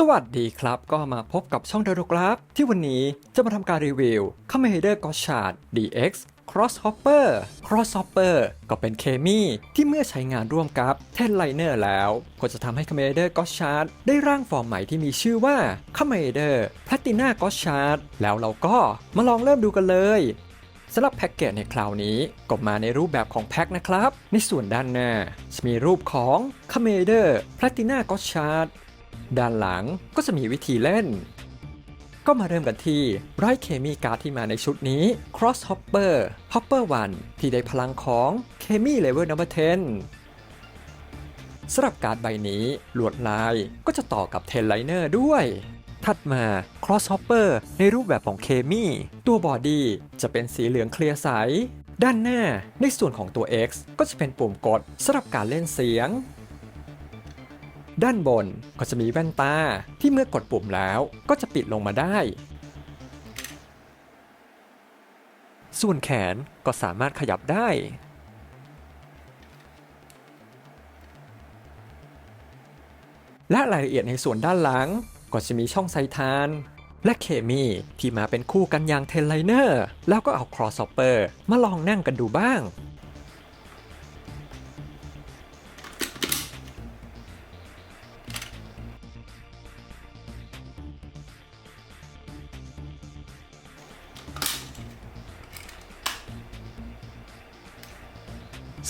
สวัสดีครับ ก็มาพบกับช่องเดโรกราฟ ที่วันนี้จะมาทำการรีวิว c o m m a n d e r g o s h a r d DX Crosshopper Crosshopper ก็เป็นเคมีที่เมื่อใช้งานร่วมกับ t e n Liner แล้ว ก็จะทำให้ c o m m a n d e r g o s h a r d ได้ร่างฟอร์มใหม่ที่มีชื่อว่า c o m m a n d e r Platina g o s h a r d แล้วเราก็มาลองเริ่มดูกันเลยสำหรับแพ็กเกจในคราวนี้ก็มาในรูปแบบของแพ็คนะครับ ในส่วนด้านหน้าจะมีรูปของ c o m m a n d e r Platina g o s h a r d ด้านหลังก็จะมีวิธีเล่น ก็มาเริ่มกันที่ไร้เคมีการ์ดที่มาในชุดนี้ Cross Hopper Hopper 1 ที่ได้พลังของเคมีเลเวล number 10สำหรับการ์ดใบนี้ลวดลายก็จะต่อกับเทนไลเนอร์ด้วยถัดมา Cross Hopper ในรูปแบบของเคมี ตัวบอดี้จะเป็นสีเหลืองเคลียร์ใส ด้านหน้าในส่วนของตัว X ก็จะเป็นปุ่มกดสำหรับการเล่นเสียง ด้านบนก็จะมีแว่นตาที่เมื่อกดปุ่มแล้วก็จะปิดลงมาได้ ส่วนแขนก็สามารถขยับได้ และรายละเอียดในส่วนด้านหลังก็จะมีช่องไซทาน และเคมีที่มาเป็นคู่กันอย่างเทนไลเนอร์ แล้วก็เอาครอสอปเปอร์มาลองนั่งกันดูบ้าง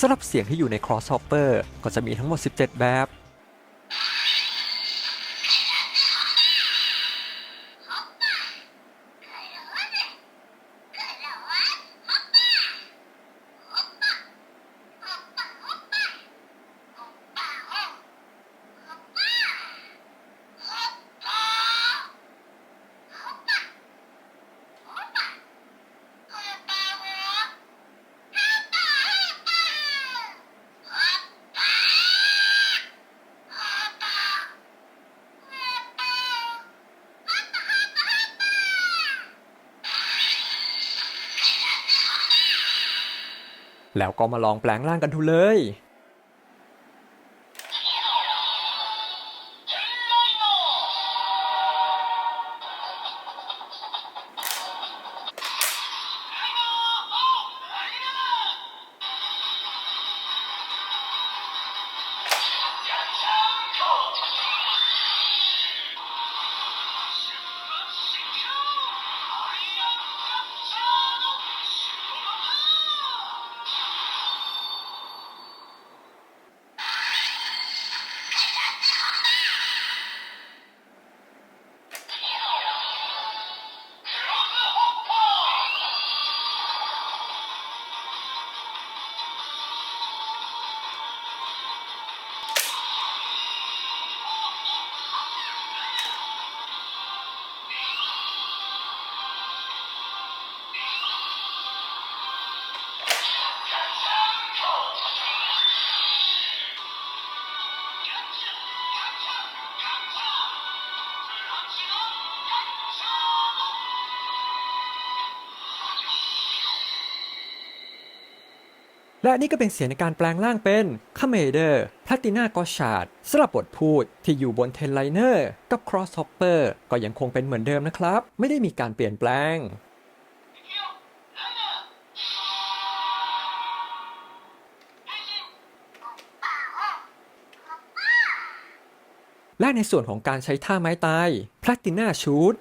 สำหรับเสียงที่อยู่ใน Crosshopper ก็จะมีทั้งหมด 17 แบบ แล้วก็มาลองแปลงร่างกันดูเลย และนี่ก็เป็นเสียงในการแปลงร่างเป็นคาเมเดอร์พลาติน่ากอชาร์ดสำหรับบทพูดที่อยู่บนเทนไลเนอร์กับครอส s อปเปอร์ก็ยังคงเป็นเหมือนเดิมนะครับ ไม่ได้มีการเปลี่ยนแปลงและในส่วนของการใช้ท่าไม้ตาย พลาติน่าชูด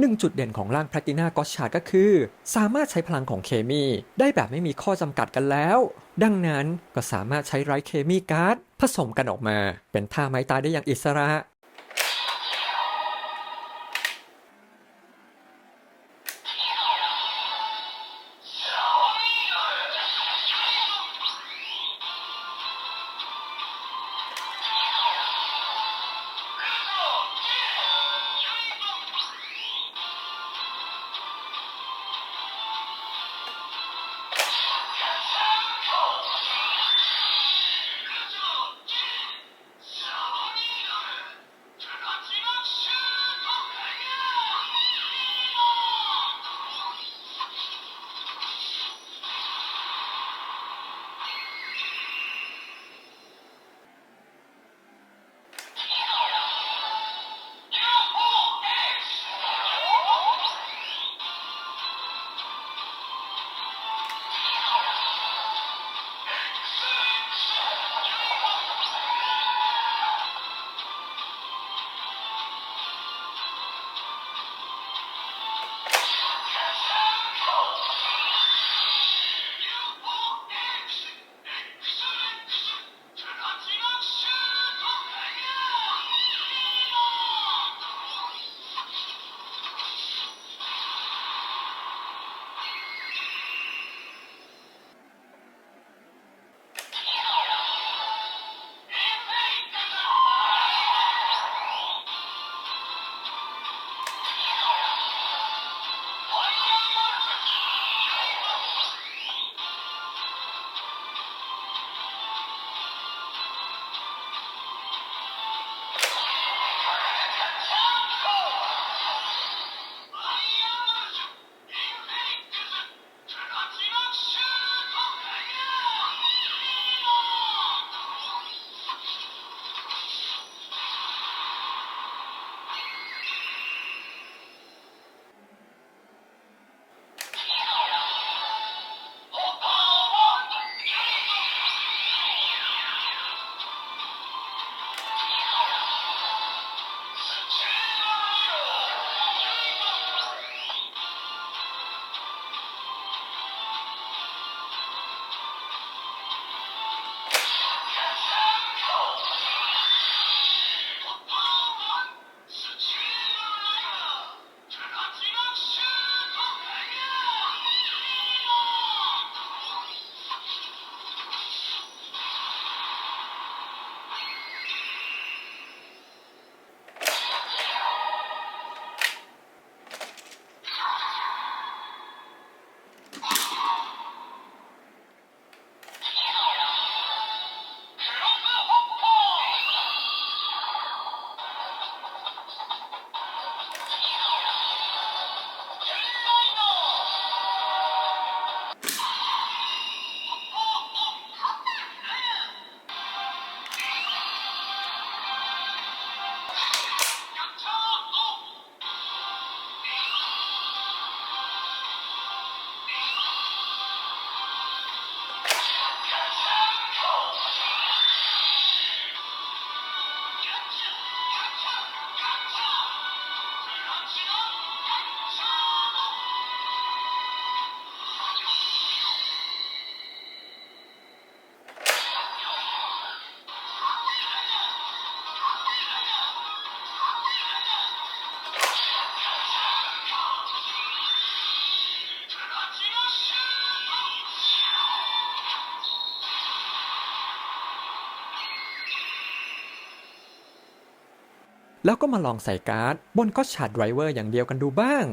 หนึ่งจุดเด่นของร่างแพลติน่ากอชาร์ก็คือ สามารถใช้พลังของเคมีได้แบบไม่มีข้อจำกัดกันแล้ว ดังนั้นก็สามารถใช้ไร้เคมีการ์ดผสมกันออกมา เป็นท่าไม้ตายได้อย่างอิสระ แล้วก็มาลองใส่การ์ดบนก็ชาร์ดไดรเวอร์อย่างเดียวกันดูบ้าง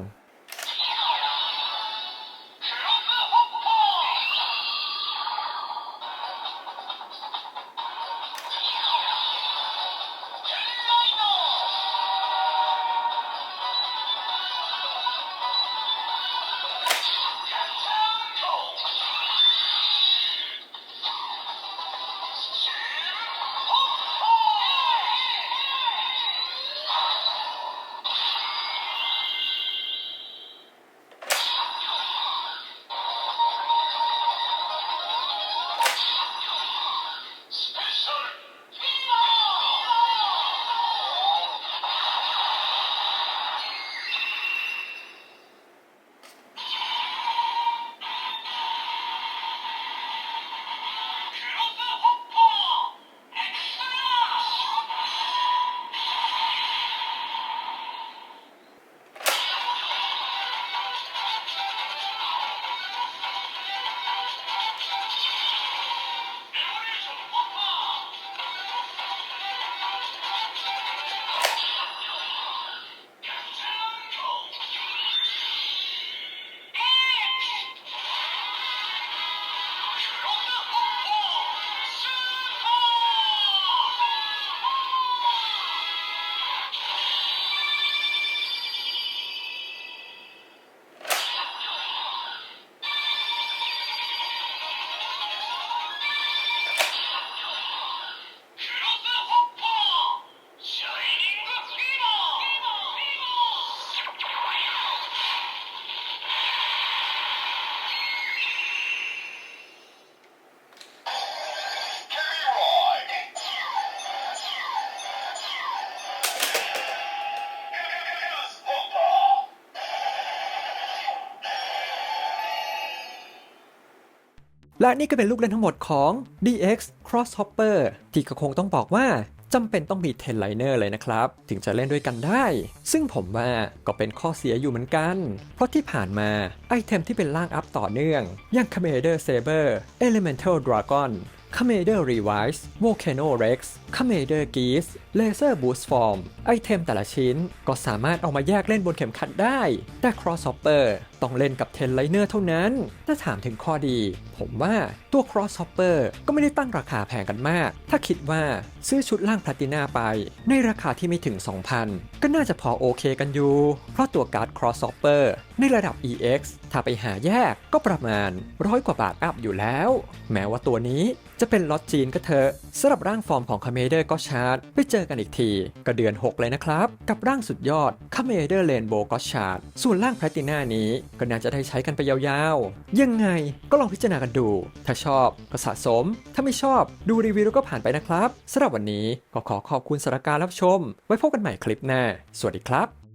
และนี่ก็เป็นลูกเล่นทั้งหมดของ DX Crosshopper ที่ก็คงต้องบอกว่าจำเป็นต้องมีเทนไลเนอร์เลยนะครับ ถึงจะเล่นด้วยกันได้ ซึ่งผมว่าก็เป็นข้อเสียอยู่เหมือนกัน เพราะที่ผ่านมาไอเทมที่เป็นล่างอัพต่อเนื่อง อย่าง Commander Saber Elemental Dragon Commander Revise Volcano Rex Commander Geese Laser Boost Form ไอเทมแต่ละชิ้นก็สามารถเอามาแยกเล่นบนเข็มขัดได้ แต่ Crosshopper ต้องเล่นกับเทนไลเนอร์เท่านั้น ถ้าถามถึงข้อดี ผมว่าตัว Crosshopper ก็ไม่ได้ตั้งราคาแพงกันมาก ถ้าคิดว่าซื้อชุดล่างแพลตินาไป ในราคาที่ไม่ถึง 2,000 ก็น่าจะพอโอเคกันอยู่ เพราะตัวการ์ด Crosshopper ในระดับ EX ถ้าไปหาแยกก็ประมาณร้อยกว่าบาทอัพอยู่แล้ว แม้ว่าตัวนี้จะเป็นล็อตจีนก็เถอะสำหรับร่างฟอร์มของคาเมเดอร์ก็ชาร์ดไปเจอกันอีกที ก็เดือน 6 เลยนะครับ กับร่างสุดยอดคาเมเดอร์เลนโบก็ชาร์ดส่วนร่างแพลตินานี้ก็น่าจะได้ใช้กันไปยาวๆ ยังไงก็ลองพิจารณากันดู ถ้าชอบก็สะสม ถ้าไม่ชอบดูรีวิวแล้วก็ผ่านไปนะครับสำหรับวันนี้ก็ขอขอบคุณสารการรับชม ไว้พบกันใหม่คลิปหน้า สวัสดีครับ